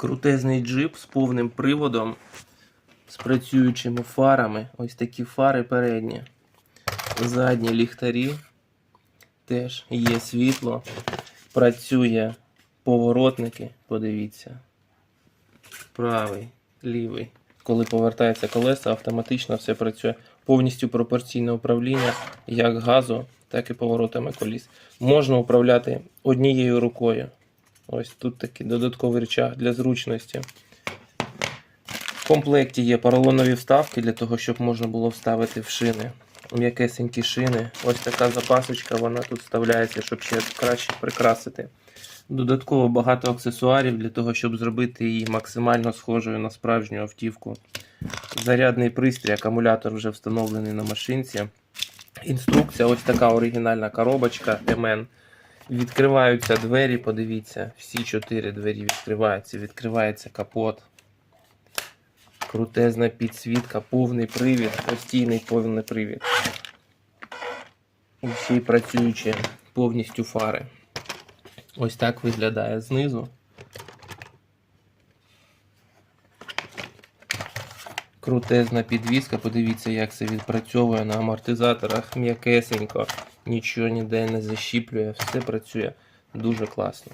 Крутезний джип з повним приводом, з працюючими фарами. Ось такі фари передні. Задні ліхтарі. Теж є світло. Працює поворотники, подивіться. Правий, лівий. Коли повертається колеса, автоматично все працює. Повністю пропорційне управління як газу, так і поворотами коліс. Можна управляти однією рукою. Ось тут такий додатковий рычаг для зручності. В комплекті є поролонові вставки для того, щоб можна було вставити в шини. М'якесенькі шини. Ось така запасочка, вона тут вставляється, щоб ще краще прикрасити. Додатково багато аксесуарів для того, щоб зробити її максимально схожою на справжню автівку. Зарядний пристрій, акумулятор вже встановлений на машинці. Інструкція, ось така оригінальна коробочка МН. Відкриваються двері, подивіться, всі чотири двері відкриваються. Відкривається капот. Крутезна підсвітка, повний привід, постійний повний привід. Усі працюючі повністю фари. Ось так виглядає знизу. Крутезна підвіска, подивіться, як це відпрацьовує на амортизаторах. М'якесенько, нічого ніде не защіплює, все працює дуже класно.